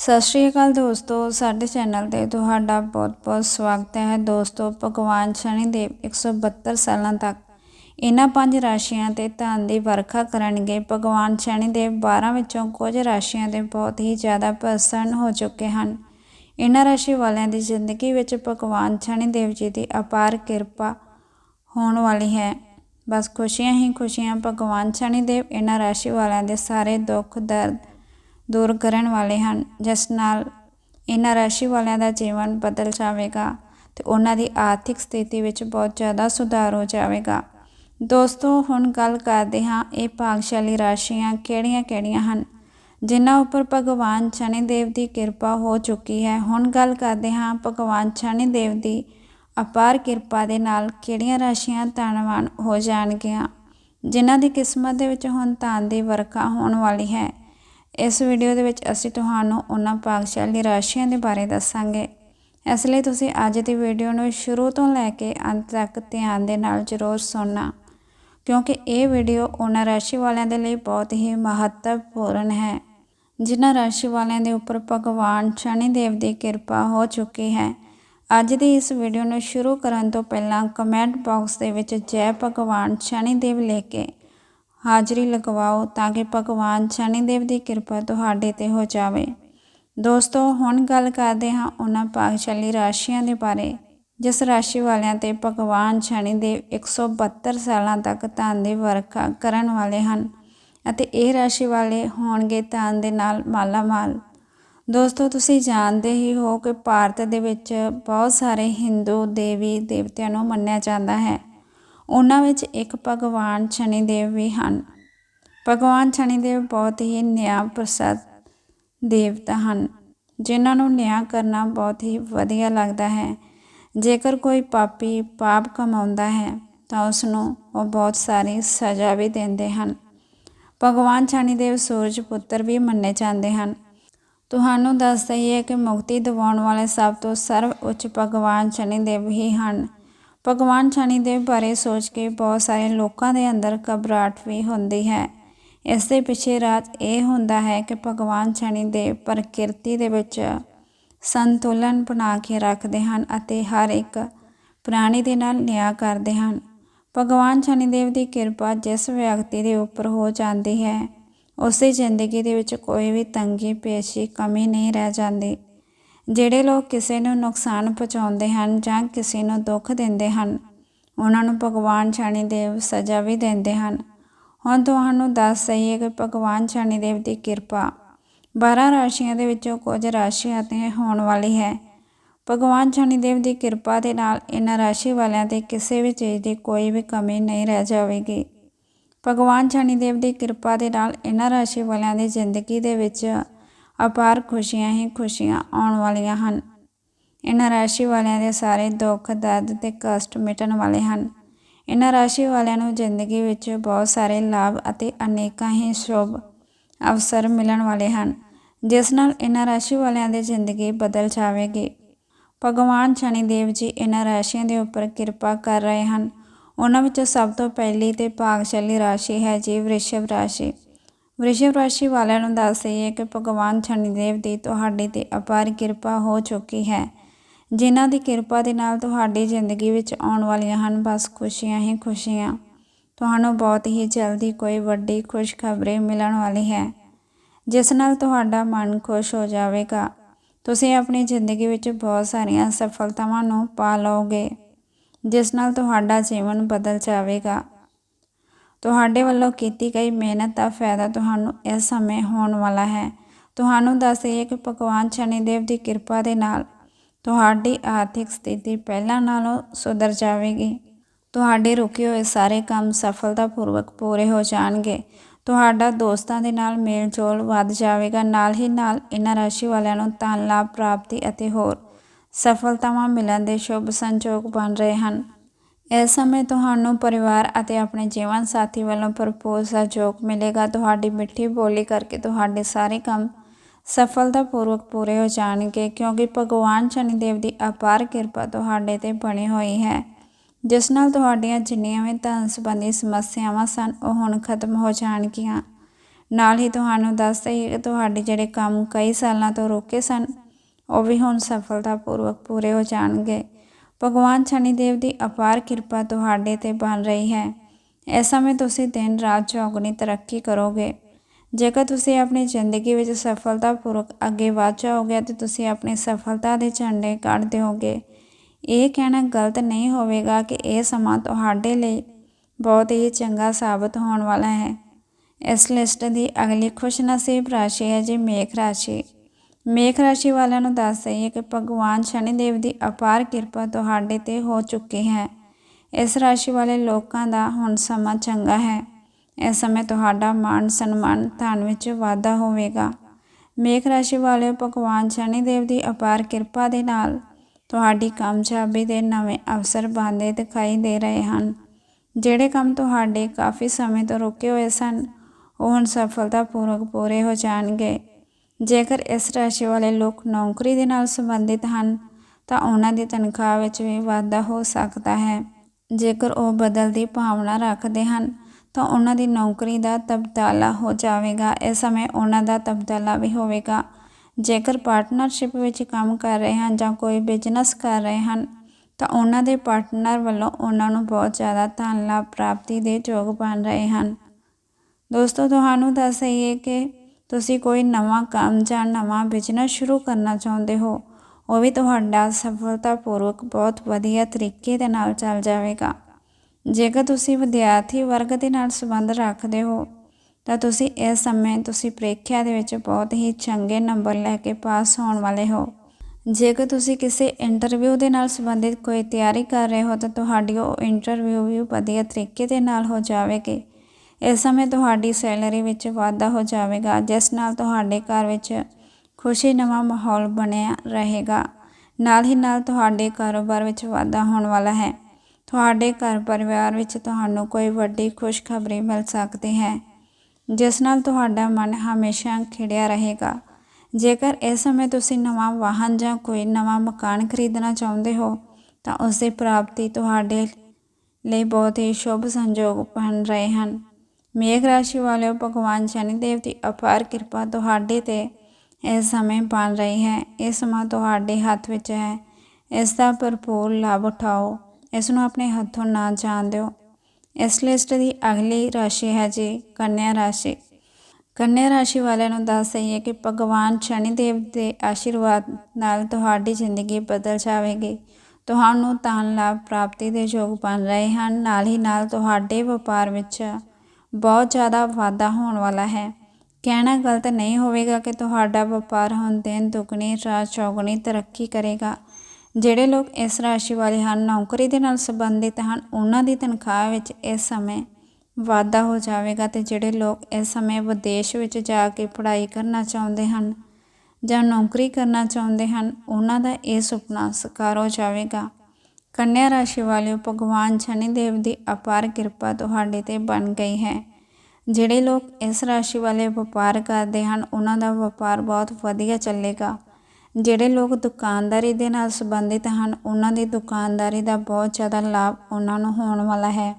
ਸਤਿ ਸ਼੍ਰੀ ਅਕਾਲ ਦੋਸਤੋ, ਸਾਡੇ ਚੈਨਲ ਤੇ ਤੁਹਾਡਾ ਬਹੁਤ-ਬਹੁਤ ਸਵਾਗਤ ਹੈ। ਦੋਸਤੋ, ਭਗਵਾਨ ਸ਼ਨੀ ਦੇਵ 172 ਸਾਲਾਂ ਤੱਕ ਇਹਨਾਂ ਪੰਜ ਰਾਸ਼ੀਆਂ ਤੇ ਧਨ ਦੀ ਵਰਖਾ ਕਰਨਗੇ। ਭਗਵਾਨ ਸ਼ਨੀ ਦੇਵ 12 ਵਿੱਚੋਂ ਕੁਝ ਰਾਸ਼ੀਆਂ 'ਤੇ ਬਹੁਤ ਹੀ ਜ਼ਿਆਦਾ ਪ੍ਰਸੰਨ ਹੋ ਚੁੱਕੇ ਹਨ। ਇਹਨਾਂ ਰਾਸ਼ੀ ਵਾਲਿਆਂ ਦੀ ਜ਼ਿੰਦਗੀ ਵਿੱਚ ਭਗਵਾਨ ਸ਼ਨੀ ਦੇਵ ਜੀ ਦੀ ਅਪਾਰ ਕਿਰਪਾ ਹੋਣ ਵਾਲੀ ਹੈ। ਬਸ ਖੁਸ਼ੀਆਂ ਹੀ ਖੁਸ਼ੀਆਂ, ਭਗਵਾਨ ਸ਼ਨੀ ਦੇਵ ਇਹਨਾਂ ਰਾਸ਼ੀ ਵਾਲਿਆਂ ਦੇ ਸਾਰੇ ਦੁੱਖ, ਦਰਦ ਦੂਰ ਕਰਨ ਵਾਲੇ ਹਨ, ਜਿਸ ਨਾਲ ਇਹਨਾਂ ਰਾਸ਼ੀ ਵਾਲਿਆਂ ਦਾ ਜੀਵਨ ਬਦਲ ਜਾਵੇਗਾ ਤੇ ਉਹਨਾਂ ਦੀ ਆਰਥਿਕ ਸਥਿਤੀ ਵਿੱਚ ਬਹੁਤ ਜ਼ਿਆਦਾ ਸੁਧਾਰ ਹੋ ਜਾਵੇਗਾ। ਦੋਸਤੋ, ਹੁਣ ਗੱਲ ਕਰਦੇ ਹਾਂ ਇਹ ਭਾਗਸ਼ਾਲੀ ਰਾਸ਼ੀਆਂ ਕਿਹੜੀਆਂ-ਕਿਹੜੀਆਂ ਹਨ, ਜਿਨ੍ਹਾਂ ਉੱਪਰ ਭਗਵਾਨ ਸ਼ਨੀਦੇਵ ਦੀ ਕਿਰਪਾ ਹੋ ਚੁੱਕੀ ਹੈ। ਹੁਣ ਗੱਲ ਕਰਦੇ ਹਾਂ ਭਗਵਾਨ ਸ਼ਨੀਦੇਵ ਦੀ ਅਪਾਰ ਕਿਰਪਾ ਦੇ ਨਾਲ ਕਿਹੜੀਆਂ ਰਾਸ਼ੀਆਂ ਧਨਵਾਨ ਹੋ ਜਾਣਗੀਆਂ, ਜਿਨ੍ਹਾਂ ਦੀ ਕਿਸਮਤ ਦੇ ਵਿੱਚ ਹੁਣ ਧਨ ਦੀ ਵਰਖਾ ਹੋਣ ਵਾਲੀ ਹੈ। ਇਸ ਵੀਡੀਓ ਦੇ ਵਿੱਚ ਅਸੀਂ ਤੁਹਾਨੂੰ ਉਹਨਾਂ ਭਾਗਸ਼ਾਲੀ ਰਾਸ਼ੀਆਂ ਦੇ ਬਾਰੇ ਦੱਸਾਂਗੇ। ਇਸ ਲਈ ਤੁਸੀਂ ਅੱਜ ਦੀ ਵੀਡੀਓ ਨੂੰ ਸ਼ੁਰੂ ਤੋਂ ਲੈ ਕੇ ਅੰਤ ਤੱਕ ਧਿਆਨ ਦੇ ਨਾਲ ਜ਼ਰੂਰ ਸੁਣਨਾ, ਕਿਉਂਕਿ ਇਹ ਵੀਡੀਓ ਉਹਨਾਂ ਰਾਸ਼ੀ ਵਾਲਿਆਂ ਦੇ ਲਈ ਬਹੁਤ ਹੀ ਮਹੱਤਵਪੂਰਨ ਹੈ, ਜਿਨ੍ਹਾਂ ਰਾਸ਼ੀ ਵਾਲਿਆਂ ਦੇ ਉੱਪਰ ਭਗਵਾਨ ਸ਼ਨੀ ਦੇਵ ਦੀ ਕਿਰਪਾ ਹੋ ਚੁੱਕੀ ਹੈ। ਅੱਜ ਦੀ ਇਸ ਵੀਡੀਓ ਨੂੰ ਸ਼ੁਰੂ ਕਰਨ ਤੋਂ ਪਹਿਲਾਂ ਕਮੈਂਟ ਬਾਕਸ ਦੇ ਵਿੱਚ ਜੈ ਭਗਵਾਨ ਸ਼ਨੀ ਦੇਵ ਲਿਖ ਕੇ ਹਾਜ਼ਰੀ ਲਗਵਾਓ ਤਾਂ ਕਿ ਭਗਵਾਨ ਸ਼ਨੀਦੇਵ ਦੀ ਕਿਰਪਾ ਤੁਹਾਡੇ ਤੇ ਹੋ ਜਾਵੇ। ਦੋਸਤੋ, ਹੁਣ ਗੱਲ ਕਰਦੇ ਹਾਂ ਉਹਨਾਂ ਭਾਗਸ਼ਾਲੀ ਰਾਸ਼ੀਆਂ ਦੇ ਬਾਰੇ। ਜਿਸ ਰਾਸ਼ੀ ਵਾਲਿਆਂ ਤੇ ਭਗਵਾਨ ਸ਼ਨੀ ਦੇਵ 172 ਸਾਲਾਂ ਤੱਕ ਧਨ ਦੀ ਵਰਖਾ ਕਰਨ ਵਾਲੇ ਹਨ ਅਤੇ ਇਹ ਰਾਸ਼ੀ ਵਾਲੇ ਹੋਣਗੇ ਧਨ ਦੇ ਨਾਲ ਮਾਲਾ ਮਾਲ ਦੋਸਤੋ, ਤੁਸੀਂ ਜਾਣਦੇ ਹੀ ਹੋ ਕਿ ਭਾਰਤ ਦੇ ਵਿੱਚ ਬਹੁਤ ਸਾਰੇ ਹਿੰਦੂ ਦੇਵੀ ਦੇਵਤਿਆਂ ਨੂੰ ਮੰਨਿਆ ਜਾਂਦਾ ਹੈ। ਉਹਨਾਂ ਵਿੱਚ ਇੱਕ ਭਗਵਾਨ ਸ਼ਨੀਦੇਵ ਵੀ ਹਨ। ਭਗਵਾਨ ਸ਼ਨੀਦੇਵ ਬਹੁਤ ਹੀ ਨਿਆਂ ਪ੍ਰਸਾਦ ਦੇਵਤਾ ਹਨ। ਜਿਨ੍ਹਾਂ ਨੂੰ ਨਿਆਂ ਕਰਨਾ ਬਹੁਤ ਹੀ ਵਧੀਆ ਲੱਗਦਾ ਹੈ। ਜੇਕਰ ਕੋਈ ਪਾਪੀ ਪਾਪ ਕਮਾਉਂਦਾ ਹੈ, ਤਾਂ ਉਸ ਨੂੰ ਉਹ ਬਹੁਤ ਸਾਰੀ ਸਜ਼ਾ ਵੀ ਦਿੰਦੇ ਹਨ। ਭਗਵਾਨ ਸ਼ਨੀਦੇਵ ਸੂਰਜ ਪੁੱਤਰ ਵੀ ਮੰਨੇ ਜਾਂਦੇ ਹਨ। ਤੁਹਾਨੂੰ ਦੱਸ ਦਈਏ ਕਿ ਮੁਕਤੀ ਦਿਵਾਉਣ ਵਾਲੇ ਸਭ ਤੋਂ ਸਰਵ ਉੱਚ ਭਗਵਾਨ ਸ਼ਨੀਦੇਵ ਹੀ ਹਨ। ਭਗਵਾਨ ਸ਼ਨੀ ਦੇਵ ਬਾਰੇ ਸੋਚ ਕੇ ਬਹੁਤ ਸਾਰੇ ਲੋਕਾਂ ਦੇ ਅੰਦਰ ਘਬਰਾਹਟ ਵੀ ਹੁੰਦੀ ਹੈ। ਇਸ ਦੇ ਪਿੱਛੇ ਰਾਜ ਇਹ ਹੁੰਦਾ ਹੈ ਕਿ ਭਗਵਾਨ ਸ਼ਨੀ ਦੇਵ ਪ੍ਰਕਿਰਤੀ ਦੇ ਵਿੱਚ ਸੰਤੁਲਨ ਬਣਾ ਕੇ ਰੱਖਦੇ ਹਨ ਅਤੇ ਹਰ ਇੱਕ ਪ੍ਰਾਣੀ ਦੇ ਨਾਲ ਨਿਆਂ ਕਰਦੇ ਹਨ। ਭਗਵਾਨ ਸ਼ਨੀ ਦੇਵ ਦੀ ਕਿਰਪਾ ਜਿਸ ਵਿਅਕਤੀ ਦੇ ਉੱਪਰ ਹੋ ਜਾਂਦੀ ਹੈ, ਉਸੇ ਜ਼ਿੰਦਗੀ ਦੇ ਵਿੱਚ ਕੋਈ ਵੀ ਤੰਗੀ, ਪੇਸ਼ੀ, ਕਮੀ ਨਹੀਂ ਰਹਿ ਜਾਂਦੀ। ਜਿਹੜੇ ਲੋਕ ਕਿਸੇ ਨੂੰ ਨੁਕਸਾਨ ਪਹੁੰਚਾਉਂਦੇ ਹਨ ਜਾਂ ਕਿਸੇ ਨੂੰ ਦੁੱਖ ਦਿੰਦੇ ਹਨ, ਉਹਨਾਂ ਨੂੰ ਭਗਵਾਨ ਸ਼ਨੀਦੇਵ ਸਜ਼ਾ ਵੀ ਦਿੰਦੇ ਹਨ। ਹੁਣ ਤੁਹਾਨੂੰ ਦੱਸ ਦਈਏ ਕਿ ਭਗਵਾਨ ਸ਼ਨੀਦੇਵ ਦੀ ਕਿਰਪਾ 12 ਰਾਸ਼ੀਆਂ ਦੇ ਵਿੱਚੋਂ ਕੁਝ ਰਾਸ਼ੀਆਂ ਤੇ ਹੋਣ ਵਾਲੀ ਹੈ। ਭਗਵਾਨ ਸ਼ਨੀਦੇਵ ਦੀ ਕਿਰਪਾ ਦੇ ਨਾਲ ਇਹਨਾਂ ਰਾਸ਼ੀ ਵਾਲਿਆਂ ਤੇ ਕਿਸੇ ਵੀ ਚੀਜ਼ ਦੀ ਕੋਈ ਵੀ ਕਮੀ ਨਹੀਂ ਰਹਿ ਜਾਵੇਗੀ। ਭਗਵਾਨ ਸ਼ਨੀਦੇਵ ਦੀ ਕਿਰਪਾ ਦੇ ਨਾਲ ਇਹਨਾਂ ਰਾਸ਼ੀ ਵਾਲਿਆਂ ਦੀ ਜ਼ਿੰਦਗੀ ਦੇ ਵਿੱਚ ਅਪਾਰ ਖੁਸ਼ੀਆਂ ਹੀ ਖੁਸ਼ੀਆਂ ਆਉਣ ਵਾਲੀਆਂ ਹਨ। ਇਹਨਾਂ ਰਾਸ਼ੀ ਵਾਲਿਆਂ ਦੇ ਸਾਰੇ ਦੁੱਖ, ਦਰਦ ਤੇ ਕਸ਼ਟ ਮਿਟਣ ਵਾਲੇ ਹਨ। ਇਹਨਾਂ ਰਾਸ਼ੀ ਵਾਲਿਆਂ ਨੂੰ ਜ਼ਿੰਦਗੀ ਵਿੱਚ ਬਹੁਤ ਸਾਰੇ ਲਾਭ ਅਤੇ ਅਨੇਕਾਂ ਹੀ ਸ਼ੁਭ ਅਵਸਰ ਮਿਲਣ ਵਾਲੇ ਹਨ, ਜਿਸ ਨਾਲ ਇਹਨਾਂ ਰਾਸ਼ੀ ਵਾਲਿਆਂ ਦੀ ਜ਼ਿੰਦਗੀ ਬਦਲ ਜਾਵੇਗੀ। ਭਗਵਾਨ ਸ਼ਨੀ ਦੇਵ ਜੀ ਇਹਨਾਂ ਰਾਸ਼ੀਆਂ ਦੇ ਉੱਪਰ ਕਿਰਪਾ ਕਰ ਰਹੇ ਹਨ। ਉਹਨਾਂ ਵਿੱਚੋਂ ਸਭ ਤੋਂ ਪਹਿਲੀ ਤੇ ਭਾਗਸ਼ਾਲੀ ਰਾਸ਼ੀ ਹੈ ਜੀ, ਵ੍ਰਿਸ਼ਭ ਰਾਸ਼ੀ। ਵ੍ਰਿਸ਼ਭ ਰਾਸ਼ੀ ਵਾਲਿਆਂ ਨੂੰ ਦੱਸ ਦਈਏ ਕਿ ਭਗਵਾਨ ਸ਼ਨੀਦੇਵ ਦੀ ਤੁਹਾਡੇ ਤੇ ਅਪਾਰ ਕਿਰਪਾ ਹੋ ਚੁੱਕੀ ਹੈ। ਜਿਨ੍ਹਾਂ ਦੀ ਕਿਰਪਾ ਦੇ ਨਾਲ ਤੁਹਾਡੀ ਜ਼ਿੰਦਗੀ ਵਿੱਚ ਆਉਣ ਵਾਲੀਆਂ ਹਨ, ਬਸ ਖੁਸ਼ੀਆਂ ਹੀ ਖੁਸ਼ੀਆਂ। ਤੁਹਾਨੂੰ ਬਹੁਤ ਹੀ ਜਲਦੀ ਕੋਈ ਵੱਡੀ ਖੁਸ਼ਖਬਰੀ ਮਿਲਣ ਵਾਲੀ ਹੈ, ਜਿਸ ਨਾਲ ਤੁਹਾਡਾ ਮਨ ਖੁਸ਼ ਹੋ ਜਾਵੇਗਾ। ਤੁਸੀਂ ਆਪਣੀ ਜ਼ਿੰਦਗੀ ਵਿੱਚ ਬਹੁਤ ਸਾਰੀਆਂ ਸਫਲਤਾਵਾਂ ਨੂੰ ਪਾ ਲਓਗੇ, ਜਿਸ ਨਾਲ ਤੁਹਾਡਾ ਜੀਵਨ ਬਦਲ ਜਾਵੇਗਾ। ਤੁਹਾਡੇ ਵੱਲੋਂ ਕੀਤੀ ਗਈ ਮਿਹਨਤ ਦਾ ਫਾਇਦਾ ਤੁਹਾਨੂੰ ਇਸ ਸਮੇਂ ਹੋਣ ਵਾਲਾ ਹੈ। ਤੁਹਾਨੂੰ ਦੱਸ ਦੱਸਈਏ ਕਿ ਭਗਵਾਨ ਸ਼ਨੀਦੇਵ ਦੀ ਕਿਰਪਾ ਦੇ ਨਾਲ ਤੁਹਾਡੀ ਆਰਥਿਕ ਸਥਿਤੀ ਪਹਿਲਾਂ ਨਾਲੋਂ ਸੁਧਰ ਜਾਵੇਗੀ। ਤੁਹਾਡੇ ਰੁਕੇ ਹੋਏ ਸਾਰੇ ਕੰਮ ਸਫਲਤਾਪੂਰਵਕ ਪੂਰੇ ਹੋ ਜਾਣਗੇ। ਤੁਹਾਡਾ ਦੋਸਤਾਂ ਦੇ ਨਾਲ ਮੇਲ ਜੋਲ ਵੱਧ ਜਾਵੇਗਾ। ਨਾਲ ਹੀ ਨਾਲ ਇਹਨਾਂ ਰਾਸ਼ੀ ਵਾਲਿਆਂ ਨੂੰ ਧਨ ਲਾਭ ਪ੍ਰਾਪਤੀ ਅਤੇ ਹੋਰ ਸਫਲਤਾਵਾਂ ਮਿਲਣ ਦੇ ਸ਼ੁਭ ਸੰਜੋਗ ਬਣ ਰਹੇ ਹਨ। ਇਸ ਸਮੇਂ ਤੁਹਾਨੂੰ ਪਰਿਵਾਰ ਅਤੇ ਆਪਣੇ ਜੀਵਨ ਸਾਥੀ ਵੱਲੋਂ ਪ੍ਰਪੋਜ਼ ਦਾ ਸਹਿਯੋਗ ਮਿਲੇਗਾ। ਤੁਹਾਡੀ ਮਿੱਠੀ ਬੋਲੀ ਕਰਕੇ ਤੁਹਾਡੇ ਸਾਰੇ ਕੰਮ ਸਫਲਤਾਪੂਰਵਕ ਪੂਰੇ ਹੋ ਜਾਣਗੇ, ਕਿਉਂਕਿ ਭਗਵਾਨ ਸ਼ਨੀਦੇਵ ਦੀ ਅਪਾਰ ਕਿਰਪਾ ਤੁਹਾਡੇ ਤੇ ਬਣੀ ਹੋਈ ਹੈ। ਜਿਸ ਨਾਲ ਤੁਹਾਡੀਆਂ ਜਿੰਨੀਆਂ ਵੀ ਧਨ ਸੰਬੰਧੀ ਸਮੱਸਿਆਵਾਂ ਸਨ, ਉਹ ਹੁਣ ਖਤਮ ਹੋ ਜਾਣਗੀਆਂ। ਨਾਲ ਹੀ ਤੁਹਾਨੂੰ ਦੱਸ ਦਈਏ ਕਿ ਤੁਹਾਡੇ ਜਿਹੜੇ ਕੰਮ ਕਈ ਸਾਲਾਂ ਤੋਂ ਰੁਕੇ ਸਨ, ਉਹ ਵੀ ਹੁਣ ਸਫਲਤਾਪੂਰਵਕ ਪੂਰੇ ਹੋ ਜਾਣਗੇ। ਭਗਵਾਨ ਸ਼ਨੀਦੇਵ ਦੀ ਅਪਾਰ ਕਿਰਪਾ ਤੁਹਾਡੇ ਤੇ ਬਣ ਰਹੀ ਹੈ। ਇਸ ਸਮੇਂ ਤੁਸੀਂ ਦਿਨ ਰਾਤ ਚੌਗੁਣੀ ਤਰੱਕੀ ਕਰੋਗੇ। ਜੇਕਰ ਤੁਸੀਂ ਆਪਣੀ ਜ਼ਿੰਦਗੀ ਵਿੱਚ ਸਫਲਤਾਪੂਰਵਕ ਅੱਗੇ ਵਧ ਜਾਓਗੇ ਤੇ ਤੁਸੀਂ ਆਪਣੀ ਸਫਲਤਾ ਦੇ ਝੰਡੇ ਕੱਢ ਦਿਓਗੇ। ਇਹ ਕਹਿਣਾ ਗਲਤ ਨਹੀਂ ਹੋਵੇਗਾ ਕਿ ਇਹ ਸਮਾਂ ਤੁਹਾਡੇ ਲਈ ਬਹੁਤ ਹੀ ਚੰਗਾ ਸਾਬਤ ਹੋਣ ਵਾਲਾ ਹੈ। ਇਸ ਲਿਸਟ ਦੀ ਅਗਲੀ ਖੁਸ਼ਨਸੀਬ ਰਾਸ਼ੀ ਹੈ ਜੀ ਮੇਖ ਰਾਸ਼ੀ। ਮੇਖ ਰਾਸ਼ੀ ਵਾਲਿਆਂ ਨੂੰ ਦੱਸ ਦਈਏ ਕਿ ਭਗਵਾਨ ਸ਼ਨੀ ਦੇਵ ਦੀ ਅਪਾਰ ਕਿਰਪਾ ਤੁਹਾਡੇ ਤੇ ਹੋ ਚੁੱਕੀ ਹੈ। ਇਸ ਰਾਸ਼ੀ ਵਾਲੇ ਲੋਕਾਂ ਦਾ ਹੁਣ ਸਮਾਂ ਚੰਗਾ ਹੈ। ਇਸ ਸਮੇਂ ਤੁਹਾਡਾ ਮਾਣ ਸਨਮਾਨ ਧਨ ਵਿੱਚ ਵਾਧਾ ਹੋਵੇਗਾ। ਮੇਖ ਰਾਸ਼ੀ ਵਾਲੇ ਭਗਵਾਨ ਸ਼ਨੀ ਦੇਵ ਦੀ ਅਪਾਰ ਕਿਰਪਾ ਦੇ ਨਾਲ ਤੁਹਾਡੀ ਕਾਮਯਾਬੀ ਦੇ ਨਵੇਂ ਅਵਸਰ ਬਣਦੇ ਦਿਖਾਈ ਦੇ ਰਹੇ ਹਨ। ਜਿਹੜੇ ਕੰਮ ਤੁਹਾਡੇ ਕਾਫੀ ਸਮੇਂ ਤੋਂ ਰੁਕੇ ਹੋਏ ਸਨ, ਉਹ ਹੁਣ ਸਫਲਤਾਪੂਰਵਕ ਪੂਰੇ ਹੋ ਜਾਣਗੇ। ਜੇਕਰ ਇਸ ਰਾਸ਼ੀ ਵਾਲੇ ਲੋਕ ਨੌਕਰੀ ਦੇ ਨਾਲ ਸੰਬੰਧਿਤ ਹਨ, ਤਾਂ ਉਹਨਾਂ ਦੀ ਤਨਖਾਹ ਵਿੱਚ ਵੀ ਵਾਧਾ ਹੋ ਸਕਦਾ ਹੈ। ਜੇਕਰ ਉਹ ਬਦਲ ਦੀ ਭਾਵਨਾ ਰੱਖਦੇ ਹਨ, ਤਾਂ ਉਹਨਾਂ ਦੀ ਨੌਕਰੀ ਦਾ ਤਬਦਲਾ ਹੋ ਜਾਵੇਗਾ। ਇਸ ਸਮੇਂ ਉਹਨਾਂ ਦਾ ਤਬਦਲਾ ਵੀ ਹੋਵੇਗਾ। ਜੇਕਰ ਪਾਰਟਨਰਸ਼ਿਪ ਵਿੱਚ ਕੰਮ ਕਰ ਰਹੇ ਹਨ ਜਾਂ ਕੋਈ ਬਿਜ਼ਨਸ ਕਰ ਰਹੇ ਹਨ, ਤਾਂ ਉਹਨਾਂ ਦੇ ਪਾਰਟਨਰ ਵੱਲੋਂ ਉਹਨਾਂ ਨੂੰ ਬਹੁਤ ਜ਼ਿਆਦਾ ਧਨ ਲਾਭ ਪ੍ਰਾਪਤੀ ਦੇ ਯੋਗ ਬਣ ਰਹੇ ਹਨ। ਦੋਸਤੋ, ਤੁਹਾਨੂੰ ਦੱਸ ਦਈਏ ਕਿ ਤੁਸੀਂ ਕੋਈ ਨਵਾਂ ਕੰਮ ਜਾਂ ਨਵਾਂ ਬਿਜ਼ਨਸ ਸ਼ੁਰੂ ਕਰਨਾ ਚਾਹੁੰਦੇ ਹੋ, ਉਹ ਵੀ ਤੁਹਾਡਾ ਸਫਲਤਾਪੂਰਵਕ ਬਹੁਤ ਵਧੀਆ ਤਰੀਕੇ ਦੇ ਨਾਲ ਚੱਲ ਜਾਵੇਗਾ। ਜੇਕਰ ਤੁਸੀਂ ਵਿਦਿਆਰਥੀ ਵਰਗ ਦੇ ਨਾਲ ਸੰਬੰਧ ਰੱਖਦੇ ਹੋ, ਤਾਂ ਤੁਸੀਂ ਇਸ ਸਮੇਂ ਤੁਸੀਂ ਪ੍ਰੀਖਿਆ ਦੇ ਵਿੱਚ ਬਹੁਤ ਹੀ ਚੰਗੇ ਨੰਬਰ ਲੈ ਕੇ ਪਾਸ ਹੋਣ ਵਾਲੇ ਹੋ। ਜੇਕਰ ਤੁਸੀਂ ਕਿਸੇ ਇੰਟਰਵਿਊ ਦੇ ਨਾਲ ਸੰਬੰਧਿਤ ਕੋਈ ਤਿਆਰੀ ਕਰ ਰਹੇ ਹੋ, ਤਾਂ ਤੁਹਾਡੀ ਉਹ ਇੰਟਰਵਿਊ ਵੀ ਵਧੀਆ ਤਰੀਕੇ ਦੇ ਨਾਲ ਹੋ ਜਾਵੇਗੀ। ਇਸ ਸਮੇਂ ਤੁਹਾਡੀ ਸੈਲਰੀ ਵਿੱਚ ਵਾਧਾ ਹੋ ਜਾਵੇਗਾ, ਜਿਸ ਨਾਲ ਤੁਹਾਡੇ ਘਰ ਵਿੱਚ ਖੁਸ਼ੀ ਨਵਾਂ ਮਾਹੌਲ ਬਣਿਆ ਰਹੇਗਾ। ਨਾਲ ਹੀ ਨਾਲ ਤੁਹਾਡੇ ਕਾਰੋਬਾਰ ਵਿੱਚ ਵਾਧਾ ਹੋਣ ਵਾਲਾ ਹੈ। ਤੁਹਾਡੇ ਘਰ ਪਰਿਵਾਰ ਵਿੱਚ ਤੁਹਾਨੂੰ ਕੋਈ ਵੱਡੀ ਖੁਸ਼ਖਬਰੀ ਮਿਲ ਸਕਦੀ ਹੈ, ਜਿਸ ਨਾਲ ਤੁਹਾਡਾ ਮਨ ਹਮੇਸ਼ਾ ਖਿੜਿਆ ਰਹੇਗਾ। ਜੇਕਰ ਇਸ ਸਮੇਂ ਤੁਸੀਂ ਨਵਾਂ ਵਾਹਨ ਜਾਂ ਕੋਈ ਨਵਾਂ ਮਕਾਨ ਖਰੀਦਣਾ ਚਾਹੁੰਦੇ ਹੋ, ਤਾਂ ਉਸ ਦੀ ਪ੍ਰਾਪਤੀ ਤੁਹਾਡੇ ਲਈ ਬਹੁਤ ਹੀ ਸ਼ੁਭ ਸੰਜੋਗ ਬਣ ਰਹੇ ਹਨ। ਮੇਘ ਰਾਸ਼ੀ ਵਾਲਿਓ ਭਗਵਾਨ ਸ਼ਨੀਦੇਵ ਦੀ ਅਪਾਰ ਕਿਰਪਾ ਤੁਹਾਡੇ ਤੇ ਇਸ ਸਮੇਂ ਬਣ ਰਹੀ ਹੈ। ਇਹ ਸਮਾਂ ਤੁਹਾਡੇ ਹੱਥ ਵਿੱਚ ਹੈ। ਇਸ ਦਾ ਭਰਪੂਰ ਲਾਭ ਉਠਾਓ। ਇਸ ਨੂੰ ਆਪਣੇ ਹੱਥੋਂ ਨਾ ਜਾਣ ਦਿਓ। ਇਸ ਲਿਸਟ ਦੀ ਅਗਲੀ ਰਾਸ਼ੀ ਹੈ ਜੀ ਕੰਨਿਆ ਰਾਸ਼ੀ। ਕੰਨਿਆ ਰਾਸ਼ੀ ਵਾਲਿਆਂ ਨੂੰ ਦੱਸ ਦਈਏ ਕਿ ਭਗਵਾਨ ਸ਼ਨੀਦੇਵ ਦੇ ਆਸ਼ੀਰਵਾਦ ਨਾਲ ਤੁਹਾਡੀ ਜ਼ਿੰਦਗੀ ਬਦਲ ਜਾਵੇਗੀ। ਤੁਹਾਨੂੰ ਧਨ, ਲਾਭ, ਪ੍ਰਾਪਤੀ ਦੇ ਯੋਗ ਬਣ ਰਹੇ ਹਨ। ਨਾਲ ਹੀ ਨਾਲ ਤੁਹਾਡੇ ਵਪਾਰ ਵਿੱਚ ਬਹੁਤ ਜ਼ਿਆਦਾ ਵਾਧਾ ਹੋਣ ਵਾਲਾ ਹੈ। ਕਹਿਣਾ ਗਲਤ ਨਹੀਂ ਹੋਵੇਗਾ ਕਿ ਤੁਹਾਡਾ ਵਪਾਰ ਹੁਣ ਦਿਨ ਦੁੱਗਣੀ, ਰਾਤ ਚੌਗਣੀ ਤਰੱਕੀ ਕਰੇਗਾ। ਜਿਹੜੇ ਲੋਕ ਇਸ ਰਾਸ਼ੀ ਵਾਲੇ ਹਨ, ਨੌਕਰੀ ਦੇ ਨਾਲ ਸੰਬੰਧਿਤ ਹਨ, ਉਹਨਾਂ ਦੀ ਤਨਖਾਹ ਵਿੱਚ ਇਸ ਸਮੇਂ ਵਾਧਾ ਹੋ ਜਾਵੇਗਾ ਤੇ ਜਿਹੜੇ ਲੋਕ ਇਸ ਸਮੇਂ ਵਿਦੇਸ਼ ਵਿੱਚ ਜਾ ਕੇ ਪੜ੍ਹਾਈ ਕਰਨਾ ਚਾਹੁੰਦੇ ਹਨ ਜਾਂ ਨੌਕਰੀ ਕਰਨਾ ਚਾਹੁੰਦੇ ਹਨ, ਉਹਨਾਂ ਦਾ ਇਹ ਸੁਪਨਾ ਸਾਕਾਰ ਹੋ ਜਾਵੇਗਾ। ਕੰਨਿਆ ਰਾਸ਼ੀ ਵਾਲਿਓ, ਭਗਵਾਨ ਸ਼ਨੀਦੇਵ ਦੀ ਅਪਾਰ ਕਿਰਪਾ ਤੁਹਾਡੇ ਤੇ ਬਣ ਗਈ ਹੈ। ਜਿਹੜੇ ਲੋਕ ਇਸ ਰਾਸ਼ੀ ਵਾਲੇ ਵਪਾਰ ਕਰਦੇ ਹਨ, ਉਹਨਾਂ ਦਾ ਵਪਾਰ ਬਹੁਤ ਵਧੀਆ ਚੱਲੇਗਾ। ਜਿਹੜੇ ਲੋਕ ਦੁਕਾਨਦਾਰੀ ਦੇ ਨਾਲ ਸੰਬੰਧਿਤ ਹਨ, ਉਹਨਾਂ ਦੀ ਦੁਕਾਨਦਾਰੀ ਦਾ ਬਹੁਤ ਜ਼ਿਆਦਾ ਲਾਭ ਉਹਨਾਂ ਨੂੰ ਹੋਣ ਵਾਲਾ ਹੈ।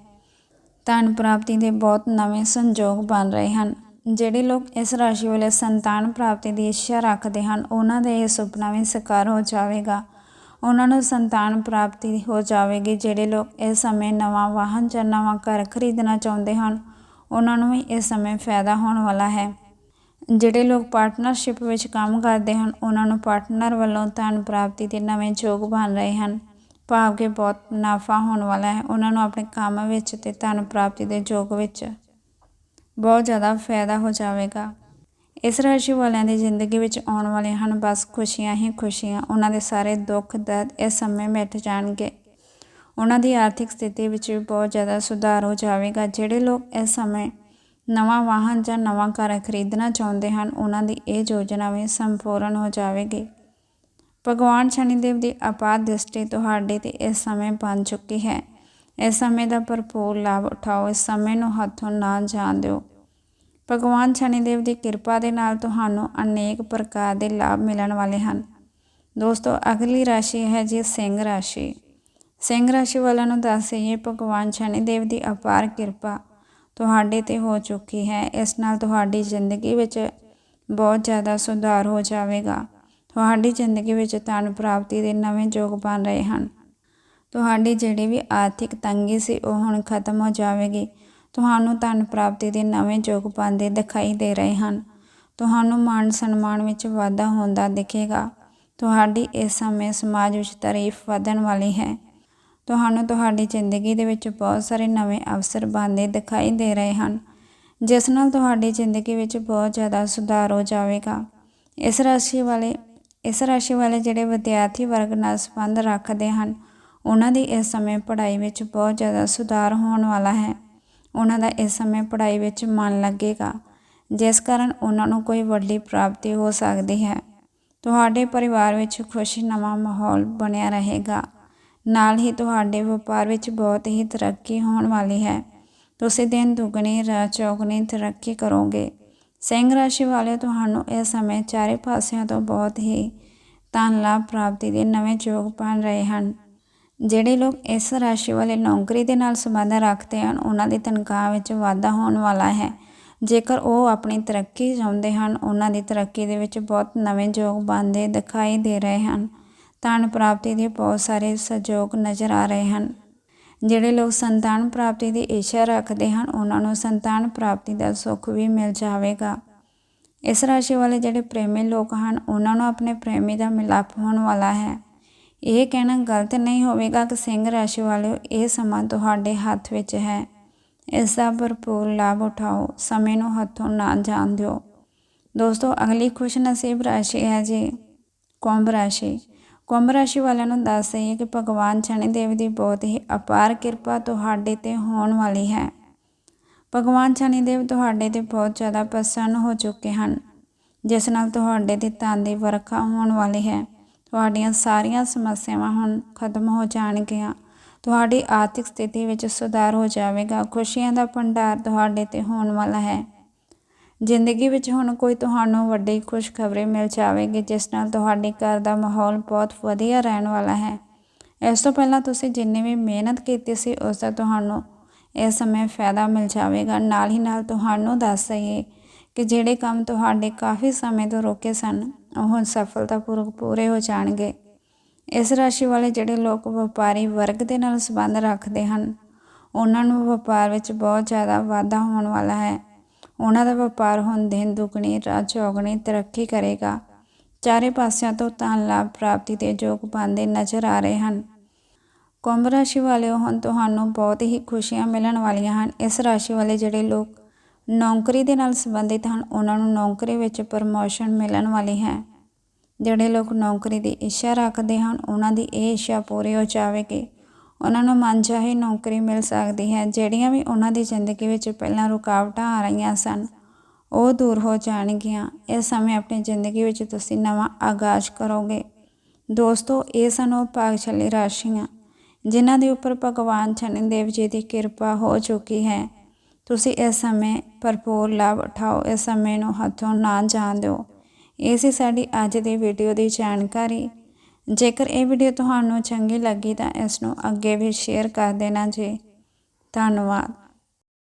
ਧਨ ਪ੍ਰਾਪਤੀ ਦੇ ਬਹੁਤ ਨਵੇਂ ਸੰਜੋਗ ਬਣ ਰਹੇ ਹਨ। ਜਿਹੜੇ ਲੋਕ ਇਸ ਰਾਸ਼ੀ ਵਾਲੇ ਸੰਤਾਨ ਪ੍ਰਾਪਤੀ ਦੀ ਇੱਛਾ ਰੱਖਦੇ ਹਨ, ਉਹਨਾਂ ਦਾ ਇਹ ਸੁਪਨਾ ਵੀ ਸਾਕਾਰ ਹੋ ਜਾਵੇਗਾ। ਉਹਨਾਂ ਨੂੰ ਸੰਤਾਨ ਪ੍ਰਾਪਤੀ ਹੋ ਜਾਵੇਗੀ, ਜਿਹੜੇ ਲੋਕ ਇਸ ਸਮੇਂ ਨਵਾਂ ਵਾਹਨ ਜਾਂ ਨਵਾਂ ਘਰ ਖਰੀਦਣਾ ਚਾਹੁੰਦੇ ਹਨ, ਉਹਨਾਂ ਨੂੰ ਵੀ ਇਸ ਸਮੇਂ ਫਾਇਦਾ ਹੋਣ ਵਾਲਾ ਹੈ। ਜਿਹੜੇ ਲੋਕ ਪਾਰਟਨਰਸ਼ਿਪ ਵਿੱਚ ਕੰਮ ਕਰਦੇ ਹਨ, ਉਹਨਾਂ ਨੂੰ ਪਾਰਟਨਰ ਵੱਲੋਂ ਧਨ ਪ੍ਰਾਪਤੀ ਦੇ ਨਵੇਂ ਯੋਗ ਬਣ ਰਹੇ ਹਨ। ਭਾਵ ਕਿ ਬਹੁਤ ਮੁਨਾਫ਼ਾ ਹੋਣ ਵਾਲਾ ਹੈ, ਉਹਨਾਂ ਨੂੰ ਆਪਣੇ ਕੰਮ ਵਿੱਚ ਤੇ ਧਨ ਪ੍ਰਾਪਤੀ ਦੇ ਯੋਗ ਵਿੱਚ ਬਹੁਤ ਜ਼ਿਆਦਾ ਫਾਇਦਾ ਹੋ ਜਾਵੇਗਾ। ਇਸ ਰਾਸ਼ੀ ਵਾਲਿਆਂ ਦੀ ਜ਼ਿੰਦਗੀ ਵਿੱਚ ਆਉਣ ਵਾਲੇ ਹਨ। ਬਸ ਖੁਸ਼ੀਆਂ ਹੀ ਖੁਸ਼ੀਆਂ, ਉਹਨਾਂ ਦੇ ਸਾਰੇ ਦੁੱਖ ਦਰਦ ਇਸ ਸਮੇਂ ਮਿਟ ਜਾਣਗੇ। ਉਹਨਾਂ ਦੀ ਆਰਥਿਕ ਸਥਿਤੀ ਵਿੱਚ ਵੀ ਬਹੁਤ ਜ਼ਿਆਦਾ ਸੁਧਾਰ ਹੋ ਜਾਵੇਗਾ। ਜਿਹੜੇ ਲੋਕ ਇਸ ਸਮੇਂ ਨਵਾਂ ਵਾਹਨ ਜਾਂ ਨਵਾਂ ਘਰ ਖਰੀਦਣਾ ਚਾਹੁੰਦੇ ਹਨ, ਉਹਨਾਂ ਦੀ ਇਹ ਯੋਜਨਾ ਵੀ ਸੰਪੂਰਨ ਹੋ ਜਾਵੇਗੀ। ਭਗਵਾਨ ਸ਼ਨੀਦੇਵ ਦੀ ਅਪਾਰ ਦ੍ਰਿਸ਼ਟੀ ਤੁਹਾਡੇ ਤੇ ਇਸ ਸਮੇਂ ਬਣ ਚੁੱਕੀ ਹੈ। ਇਸ ਸਮੇਂ ਦਾ ਭਰਪੂਰ ਲਾਭ ਉਠਾਓ, ਇਸ ਸਮੇਂ ਨੂੰ ਹੱਥੋਂ ਨਾ ਜਾਣ ਦਿਓ। ਭਗਵਾਨ ਸ਼ਨੀਦੇਵ ਦੀ ਕਿਰਪਾ ਦੇ ਨਾਲ ਤੁਹਾਨੂੰ ਅਨੇਕ ਪ੍ਰਕਾਰ ਦੇ ਲਾਭ ਮਿਲਣ ਵਾਲੇ ਹਨ। ਦੋਸਤੋ, ਅਗਲੀ ਰਾਸ਼ੀ ਹੈ ਜੀ ਸਿੰਘ ਰਾਸ਼ੀ। ਸਿੰਘ ਰਾਸ਼ੀ ਵਾਲਿਆਂ ਨੂੰ ਦੱਸ ਦਈਏ, ਭਗਵਾਨ ਸ਼ਨੀਦੇਵ ਦੀ ਅਪਾਰ ਕਿਰਪਾ ਤੁਹਾਡੇ ਤੇ ਹੋ ਚੁੱਕੀ ਹੈ। ਇਸ ਨਾਲ ਤੁਹਾਡੀ ਜ਼ਿੰਦਗੀ ਵਿੱਚ ਬਹੁਤ ਜ਼ਿਆਦਾ ਸੁਧਾਰ ਹੋ ਜਾਵੇਗਾ। ਤੁਹਾਡੀ ਜ਼ਿੰਦਗੀ ਵਿੱਚ ਧਨ ਪ੍ਰਾਪਤੀ ਦੇ ਨਵੇਂ ਯੋਗ ਬਣ ਰਹੇ ਹਨ। ਤੁਹਾਡੀ ਜਿਹੜੀ ਵੀ ਆਰਥਿਕ ਤੰਗੀ ਸੀ, ਉਹ ਹੁਣ ਖਤਮ ਹੋ ਜਾਵੇਗੀ। ਤੁਹਾਨੂੰ ਧਨ ਪ੍ਰਾਪਤੀ ਦੇ ਨਵੇਂ ਯੋਗ ਪਾਉਂਦੇ ਦਿਖਾਈ ਦੇ ਰਹੇ ਹਨ। ਤੁਹਾਨੂੰ ਮਾਣ ਸਨਮਾਨ ਵਿੱਚ ਵਾਧਾ ਹੁੰਦਾ ਦਿਖੇਗਾ। ਤੁਹਾਡੀ ਇਸ ਸਮੇਂ ਸਮਾਜ ਵਿੱਚ ਤਾਰੀਫ ਵਧਣ ਵਾਲੀ ਹੈ। ਤੁਹਾਨੂੰ ਤੁਹਾਡੀ ਜ਼ਿੰਦਗੀ ਦੇ ਵਿੱਚ ਬਹੁਤ ਸਾਰੇ ਨਵੇਂ ਅਵਸਰ ਬਣਦੇ ਦਿਖਾਈ ਦੇ ਰਹੇ ਹਨ, ਜਿਸ ਨਾਲ ਤੁਹਾਡੀ ਜ਼ਿੰਦਗੀ ਵਿੱਚ ਬਹੁਤ ਜ਼ਿਆਦਾ ਸੁਧਾਰ ਹੋ ਜਾਵੇਗਾ। ਇਸ ਰਾਸ਼ੀ ਵਾਲੇ, ਇਸ ਰਾਸ਼ੀ ਵਾਲੇ ਜਿਹੜੇ ਵਿਦਿਆਰਥੀ ਵਰਗ ਨਾਲ ਸੰਬੰਧ ਰੱਖਦੇ ਹਨ, ਉਹਨਾਂ ਦੀ ਇਸ ਸਮੇਂ ਪੜ੍ਹਾਈ ਵਿੱਚ ਬਹੁਤ ਜ਼ਿਆਦਾ ਸੁਧਾਰ ਹੋਣ ਵਾਲਾ ਹੈ। ਉਹਨਾਂ ਦਾ ਇਸ ਸਮੇਂ ਪੜ੍ਹਾਈ ਵਿੱਚ ਮਨ ਲੱਗੇਗਾ। ਜਿਸ ਕਾਰਨ ਉਹਨਾਂ ਨੂੰ ਕੋਈ ਵੱਡੀ ਪ੍ਰਾਪਤੀ ਹੋ ਸਕਦੀ ਹੈ। ਤੁਹਾਡੇ ਪਰਿਵਾਰ ਵਿੱਚ ਖੁਸ਼ੀ ਨਵਾਂ ਮਾਹੌਲ ਬਣਿਆ ਰਹੇਗਾ। ਨਾਲ ਹੀ ਤੁਹਾਡੇ ਵਪਾਰ ਵਿੱਚ ਬਹੁਤ ਹੀ ਤਰੱਕੀ ਹੋਣ ਵਾਲੀ ਹੈ। ਤੁਸੀਂ ਦਿਨ ਦੁੱਗਣੀ, ਰਾਤ ਚੌਗਣੀ ਤਰੱਕੀ ਕਰੋਗੇ। ਸਿੰਘ ਰਾਸ਼ੀ ਵਾਲੇ ਤੁਹਾਨੂੰ ਇਸ ਸਮੇਂ ਚਾਰੇ ਪਾਸਿਆਂ ਤੋਂ ਬਹੁਤ ਹੀ ਧਨ ਲਾਭ ਪ੍ਰਾਪਤੀ ਦੇ ਨਵੇਂ ਯੋਗ ਬਣ ਰਹੇ ਹਨ। ਜਿਹੜੇ ਲੋਕ ਇਸ ਰਾਸ਼ੀ ਵਾਲੇ ਨੌਕਰੀ ਦੇ ਨਾਲ ਸੰਬੰਧ ਰੱਖਦੇ ਹਨ, ਉਹਨਾਂ ਦੀ ਤਨਖਾਹ ਵਿੱਚ ਵਾਧਾ ਹੋਣ ਵਾਲਾ ਹੈ। ਜੇਕਰ ਉਹ ਆਪਣੀ ਤਰੱਕੀ ਚਾਹੁੰਦੇ ਹਨ, ਉਹਨਾਂ ਦੀ ਤਰੱਕੀ ਦੇ ਵਿੱਚ ਬਹੁਤ ਨਵੇਂ ਯੋਗ ਬਣਦੇ ਦਿਖਾਈ ਦੇ ਰਹੇ ਹਨ। ਧਨ ਪ੍ਰਾਪਤੀ ਦੇ ਬਹੁਤ ਸਾਰੇ ਸਹਿਯੋਗ ਨਜ਼ਰ ਆ ਰਹੇ ਹਨ। ਜਿਹੜੇ ਲੋਕ ਸੰਤਾਨ ਪ੍ਰਾਪਤੀ ਦੀ ਇੱਛਾ ਰੱਖਦੇ ਹਨ, ਉਹਨਾਂ ਨੂੰ ਸੰਤਾਨ ਪ੍ਰਾਪਤੀ ਦਾ ਸੁੱਖ ਵੀ ਮਿਲ ਜਾਵੇਗਾ। ਇਸ ਰਾਸ਼ੀ ਵਾਲੇ ਜਿਹੜੇ ਪ੍ਰੇਮੀ ਲੋਕ ਹਨ, ਉਹਨਾਂ ਨੂੰ ਆਪਣੇ ਪ੍ਰੇਮੀ ਦਾ ਮਿਲਾਪ ਹੋਣ ਵਾਲਾ ਹੈ। ਇਹ ਕਹਿਣਾ ਗਲਤ ਨਹੀਂ ਹੋਵੇਗਾ ਕਿ ਸਿੰਘ ਰਾਸ਼ੀ ਵਾਲਿਓ ਇਹ ਸਮਾਂ ਤੁਹਾਡੇ ਹੱਥ ਵਿੱਚ ਹੈ। ਇਸ ਦਾ ਭਰਪੂਰ ਲਾਭ ਉਠਾਓ, ਸਮੇਂ ਨੂੰ ਹੱਥੋਂ ਨਾ ਜਾਣ ਦਿਓ। ਦੋਸਤੋ, ਅਗਲੀ ਖੁਸ਼ ਨਸੀਬ ਰਾਸ਼ੀ ਹੈ ਜੀ, ਕੁੰਭ ਰਾਸ਼ੀ। ਕੁੰਭ ਰਾਸ਼ੀ ਵਾਲਿਆਂ ਨੂੰ ਦੱਸ ਦਈਏ ਕਿ ਭਗਵਾਨ ਸ਼ਨੀ ਦੇਵ ਦੀ ਬਹੁਤ ਹੀ ਅਪਾਰ ਕਿਰਪਾ ਤੁਹਾਡੇ ਤੇ ਹੋਣ ਵਾਲੀ ਹੈ। ਭਗਵਾਨ ਸ਼ਨੀ ਦੇਵ ਤੁਹਾਡੇ ਤੇ ਬਹੁਤ ਜ਼ਿਆਦਾ ਪ੍ਰਸੰਨ ਹੋ ਚੁੱਕੇ ਹਨ, ਜਿਸ ਨਾਲ ਤੁਹਾਡੇ ਤੇ ਧਨ ਦੀ ਵਰਖਾ ਹੋਣ ਵਾਲੀ ਹੈ। ਤੁਹਾਡੀਆਂ ਸਾਰੀਆਂ ਸਮੱਸਿਆਵਾਂ ਹੁਣ ਖਤਮ ਹੋ ਜਾਣਗੀਆਂ। ਤੁਹਾਡੀ ਆਰਥਿਕ ਸਥਿਤੀ ਵਿੱਚ ਸੁਧਾਰ ਹੋ ਜਾਵੇਗਾ। ਖੁਸ਼ੀਆਂ ਦਾ ਭੰਡਾਰ ਤੁਹਾਡੇ ਤੇ ਹੋਣ ਵਾਲਾ ਹੈ। ਜ਼ਿੰਦਗੀ ਵਿੱਚ ਹੁਣ ਕੋਈ ਤੁਹਾਨੂੰ ਵੱਡੀ ਖੁਸ਼ਖਬਰੀ ਮਿਲ ਜਾਵੇਗੀ, ਜਿਸ ਨਾਲ ਤੁਹਾਡੇ ਘਰ ਦਾ ਮਾਹੌਲ ਬਹੁਤ ਵਧੀਆ ਰਹਿਣ ਵਾਲਾ ਹੈ। ਇਸ ਤੋਂ ਪਹਿਲਾਂ ਤੁਸੀਂ ਜਿੰਨੀ ਵੀ ਮਿਹਨਤ ਕੀਤੀ ਸੀ, ਉਸ ਦਾ ਤੁਹਾਨੂੰ ਇਸ ਸਮੇਂ ਫਾਇਦਾ ਮਿਲ ਜਾਵੇਗਾ। ਨਾਲ ਹੀ ਨਾਲ ਤੁਹਾਨੂੰ ਦੱਸ ਦਈਏ ਕਿ ਜਿਹੜੇ ਕੰਮ ਤੁਹਾਡੇ ਕਾਫੀ ਸਮੇਂ ਤੋਂ ਰੋਕੇ ਸਨ ਉਹ ਹੁਣ ਸਫਲਤਾਪੂਰਵਕ ਪੂਰੇ ਹੋ ਜਾਣਗੇ। ਇਸ ਰਾਸ਼ੀ ਵਾਲੇ ਜਿਹੜੇ ਲੋਕ ਵਪਾਰੀ ਵਰਗ ਦੇ ਨਾਲ ਸੰਬੰਧ ਰੱਖਦੇ ਹਨ, ਉਹਨਾਂ ਨੂੰ ਵਪਾਰ ਵਿੱਚ ਬਹੁਤ ਜ਼ਿਆਦਾ ਵਾਧਾ ਹੋਣ ਵਾਲਾ ਹੈ। ਉਹਨਾਂ ਦਾ ਵਪਾਰ ਹੁਣ ਦਿਨ ਦੁਗਣੀ, ਰਾਤ ਚੌਗਣੀ ਤਰੱਕੀ ਕਰੇਗਾ। ਚਾਰੇ ਪਾਸਿਆਂ ਤੋਂ ਧਨ ਲਾਭ ਪ੍ਰਾਪਤੀ ਦੇ ਯੋਗ ਬਣਦੇ ਨਜ਼ਰ ਆ ਰਹੇ ਹਨ। ਕੁੰਭ ਰਾਸ਼ੀ ਵਾਲਿਓ, ਹੁਣ ਤੁਹਾਨੂੰ ਬਹੁਤ ਹੀ ਖੁਸ਼ੀਆਂ ਮਿਲਣ ਵਾਲੀਆਂ ਹਨ। ਇਸ ਰਾਸ਼ੀ ਵਾਲੇ ਜਿਹੜੇ ਲੋਕ ਨੌਕਰੀ ਦੇ ਨਾਲ ਸੰਬੰਧਿਤ ਹਨ, ਉਹਨਾਂ ਨੂੰ ਨੌਕਰੀ ਵਿੱਚ ਪ੍ਰਮੋਸ਼ਨ ਮਿਲਣ ਵਾਲੀ ਹੈ। ਜਿਹੜੇ ਲੋਕ ਨੌਕਰੀ ਦੀ ਇੱਛਾ ਰੱਖਦੇ ਹਨ, ਉਹਨਾਂ ਦੀ ਇਹ ਇੱਛਾ ਪੂਰੀ ਹੋ ਜਾਵੇਗੀ। ਉਹਨਾਂ ਨੂੰ ਮਨਚਾਹੀ ਨੌਕਰੀ ਮਿਲ ਸਕਦੀ ਹੈ, ਜਿਹੜੀਆਂ ਵੀ ਉਹਨਾਂ ਦੀ ਜ਼ਿੰਦਗੀ ਵਿੱਚ ਪਹਿਲਾਂ ਰੁਕਾਵਟਾਂ ਆ ਰਹੀਆਂ ਸਨ, ਉਹ ਦੂਰ ਹੋ ਜਾਣਗੀਆਂ। ਇਸ ਸਮੇਂ ਆਪਣੀ ਜ਼ਿੰਦਗੀ ਵਿੱਚ ਤੁਸੀਂ ਨਵਾਂ ਆਗਾਜ਼ ਕਰੋਗੇ। ਦੋਸਤੋ, ਇਹ ਸਨ ਉਹ ਭਾਗਸ਼ਾਲੀ ਰਾਸ਼ੀਆਂ, ਜਿਨ੍ਹਾਂ ਦੇ ਉੱਪਰ ਭਗਵਾਨ ਸ਼ਨੀ ਦੇਵ ਜੀ ਦੀ ਕਿਰਪਾ ਹੋ ਚੁੱਕੀ ਹੈ। ਤੁਸੀਂ ਇਸ ਸਮੇਂ ਭਰਪੂਰ ਲਾਭ ਉਠਾਓ, ਇਸ ਸਮੇਂ ਨੂੰ ਹੱਥੋਂ ਨਾ ਜਾਣ ਦਿਓ। ਇਹ ਸੀ ਸਾਡੀ ਅੱਜ ਦੀ ਵੀਡੀਓ ਦੀ ਜਾਣਕਾਰੀ। ਜੇਕਰ ਇਹ ਵੀਡੀਓ ਤੁਹਾਨੂੰ ਚੰਗੀ ਲੱਗੀ ਤਾਂ ਇਸ ਨੂੰ ਅੱਗੇ ਵੀ ਸ਼ੇਅਰ ਕਰ ਦੇਣਾ ਜੀ। ਧੰਨਵਾਦ।